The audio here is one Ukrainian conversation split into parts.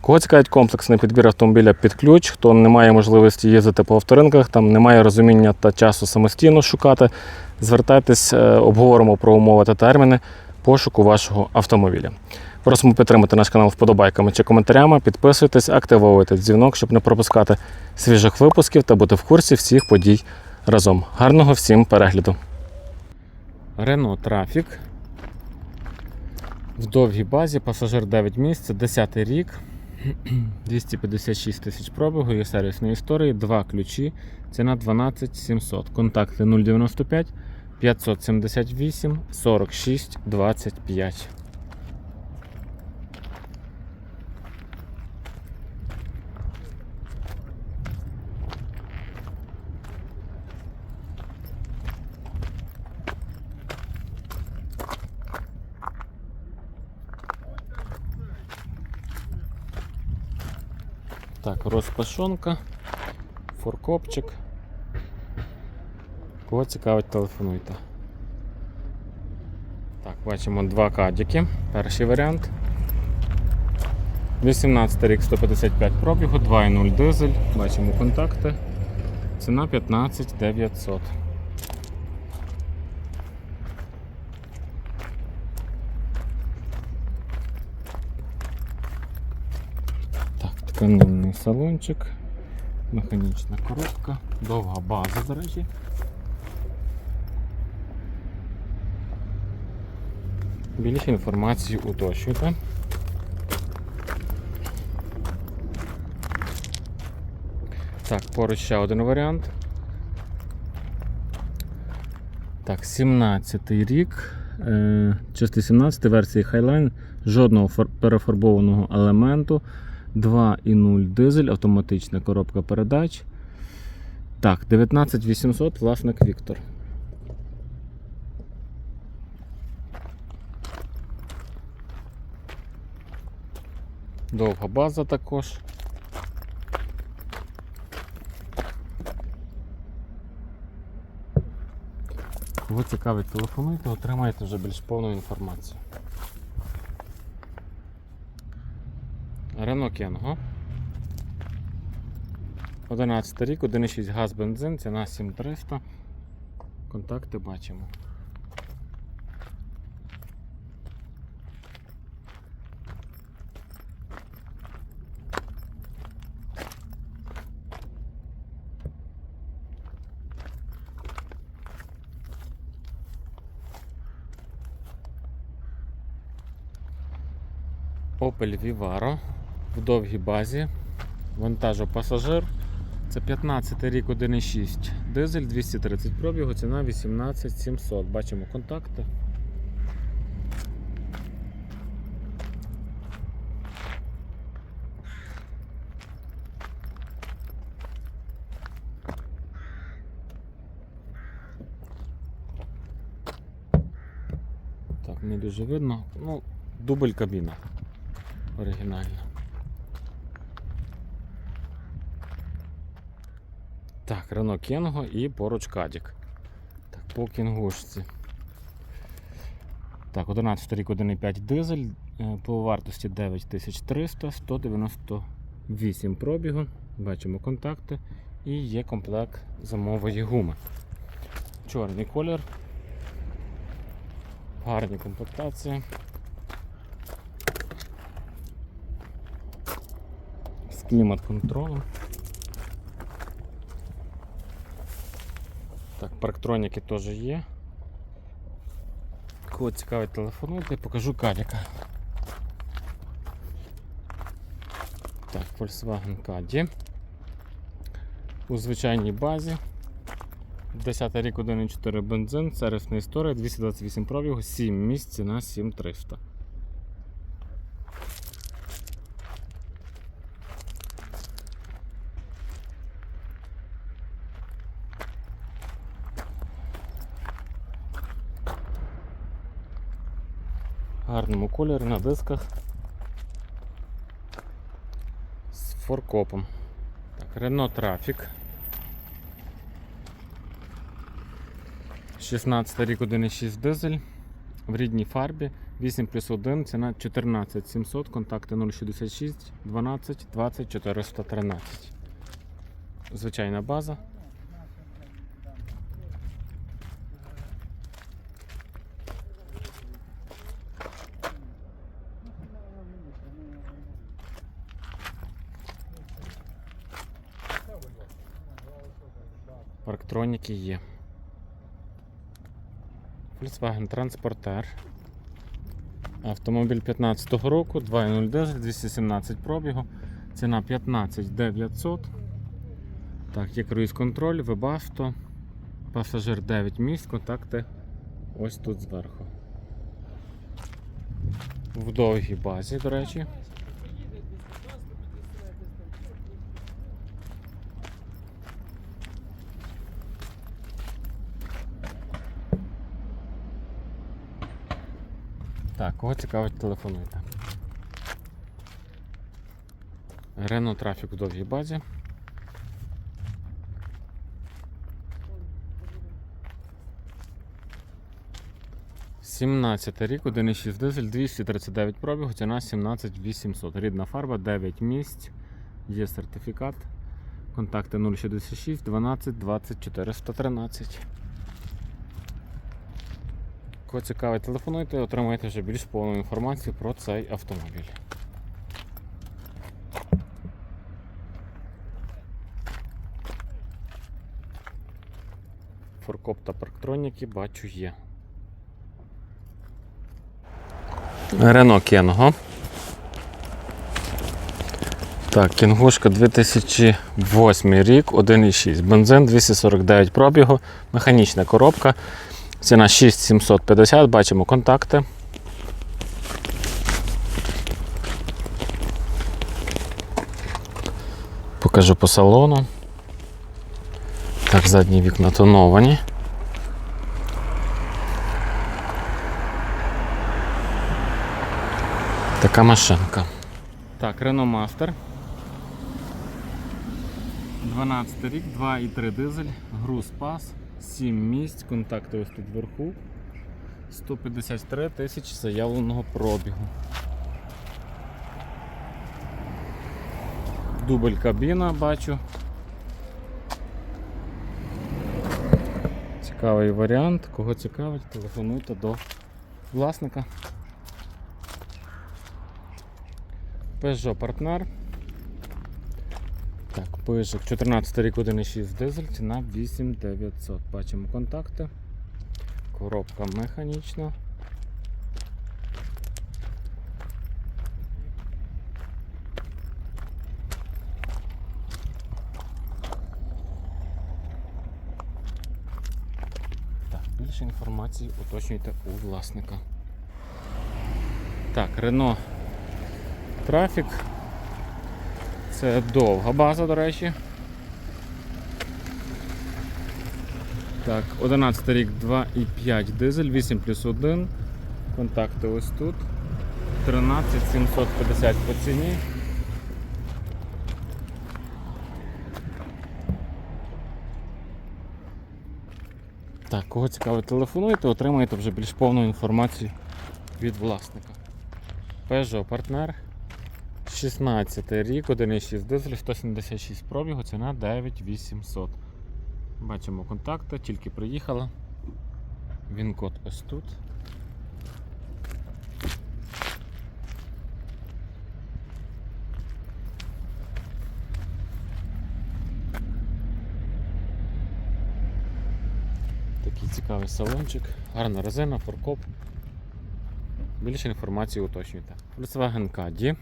Кого цікавить комплексний підбір автомобіля під ключ, хто не має можливості їздити по авторинках, там не має розуміння та часу самостійно шукати, звертайтесь, е, обговоримо про умови та терміни пошуку вашого автомобіля. Просимо підтримати наш канал вподобайками чи коментарями, підписуйтесь, активовуйте дзвінок, щоб не пропускати свіжих випусків та бути в курсі всіх подій разом. Гарного всім перегляду. Renault Traffic. В довгій базі пасажир 9 місць, 10 рік. 256 тисяч пробігу, є сервісної історії, два ключі, ціна 12 700. Контакти 095 578 46 25. Так, розпашонка, форкопчик. Кого цікавить, телефонуйте. Так, бачимо два кадіки. Перший варіант. 18 рік 155 пробігу, 2.0 дизель. Бачимо контакти. Ціна 15 900. Так, салончик, механічна коробка, довга база, до речі. Більше інформації уточнюйте. Так, поруч ще один варіант. Так, 17-й рік. Е, чистий 17 версії Highline, жодного перефарбованого елементу. 2,0 дизель, автоматична коробка передач. Так, 19800, власник Віктор. Довга база також. Кого цікавить, телефонуйте, отримаєте вже більш повну інформацію. Renault Кенго. 11 рік, 1,6 газ бензин, ціна 7300. Контакти бачимо. Opel Vivaro в довгій базі. Вантажопасажир. Це 15 рік 1,6. Дизель 230 пробігу, ціна 18 700. Бачимо контакти. Так, не дуже видно. Ну, дубль кабіна оригінальна. Так, Рено Кенго і поруч Кадік. Так, по кінгушці. Так, 11 рік 1,5 дизель. е, По вартості 9300, 198 пробігу. Бачимо контакти. І є комплект зимової гуми. Чорний колір. Гарні комплектації. З клімат-контролем. Так, парктроніки теж є. Кого цікавить телефонуйте, покажу кадіка. Так, Volkswagen Caddy. У звичайній базі. 10 рік 1,4 бензин, сервісна історія, 228 пробігу, 7 місць, ціна 7300. Кольорі на дисках. З форкопом. Так, Renault Traffic. 16 рік 1,6 дизель. В рідній фарбі. 8 плюс 1, ціна 14 700, контакти 066 12 20 413. Звичайна база. Парктроніки є. Volkswagen Transporter. Автомобіль 15-го року, 2.0 дизель, 217 пробігу. Ціна 15 900. Так, є круїз контроль, вебавто. Пасажир 9 місць, контакти ось тут зверху. В довгій базі, до речі. Так, кого цікавить, телефонуйте. Рено трафік в довгій базі. Сімнадцятий рік, 1,6 дизель, 239 пробігу, ціна 17 800. Рідна фарба, 9 місць, є сертифікат. Контакти 066 12 20 413. Кого цікавить, телефонуйте, отримаєте вже більш повну інформацію про цей автомобіль. Форкоп та парктроніки бачу є. Рено Кенго. Так, кінгушка 2008 рік, 1,6. Бензин 249 пробігу, механічна коробка. Ціна 6750, бачимо контакти. Покажу по салону. Так, задні вікна тоновані. Така машинка. Так, Renault Master. 12 рік, 2,3 дизель, груз пас, 7 місць, контакти ось тут вверху. 153 тисячі заявленого пробігу. Дубль кабіна бачу. Цікавий варіант. Кого цікавить, телефонуйте до власника. Peugeot партнер. Так, пишик 14 рік 1,6 дизель, ціна 8900. Бачимо контакти. Коробка механічна. Так, більше інформації уточнюйте у власника. Так, Renault Traffic. Це довга база, до речі. Так, 11 рік 2,5 дизель, 8 плюс 1. Контакти ось тут. 13 750 по ціні. Так, кого цікавить, телефонуйте, отримаєте вже більш повну інформацію від власника. Peugeot партнер. 16 рік, 1,6 дизель, 176 пробігу, ціна 9800. Бачимо контакти, тільки приїхала. Він код ось тут. Такий цікавий салончик, гарна резина, форкоп. Більше інформації уточнюйте. Volkswagen Caddy.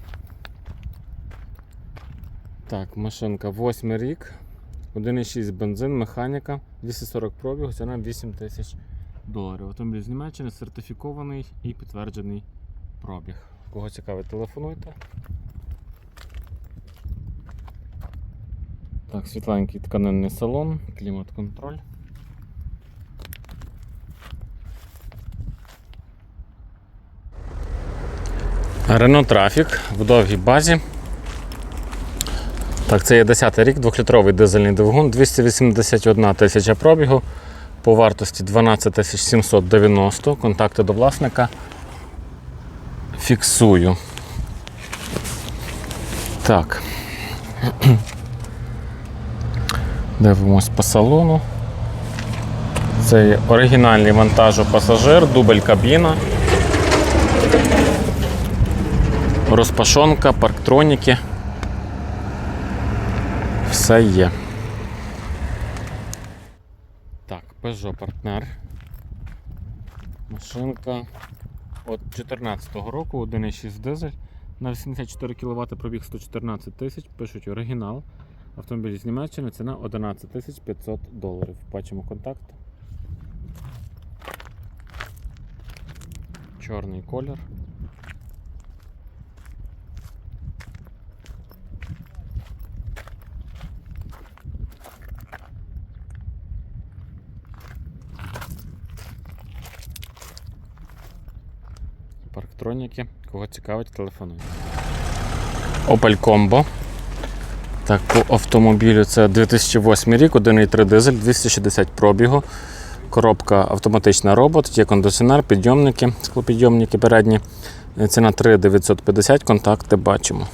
Так, машинка 8 рік. 1,6 бензин, механіка, 240 пробігу, ціна 8 тисяч доларів. Автомобіль з Німеччини сертифікований і підтверджений пробіг. Кого цікавить, телефонуйте. Так, світленький тканинний салон, клімат-контроль. Renault Trafic в довгій базі. Так, це є 10 й рік, 2-літровий дизельний двигун, 281 тисяча пробігу по вартості 12 790. Контакти до власника. Фіксую. Так. Дивимось по салону. Це є оригінальний вантажопасажир, дубль кабіна. Розпашонка, парктроніки. Все є. Так, Peugeot партнер. Машинка от 2014 року, 1,6 дизель. На 84 кВт пробіг 114 тисяч, пишуть оригінал. Автомобіль з Німеччини, ціна 11 тисяч 500 доларів. Бачимо контакт. Чорний колір. Парктроніки. Кого цікавить, телефонуйте. Opel Combo. Так, по автомобілю це 2008 рік, 1,3 дизель, 260 пробігу. Коробка автоматична робот, є кондиціонер, підйомники, склопідйомники передні. Ціна 3950, контакти бачимо.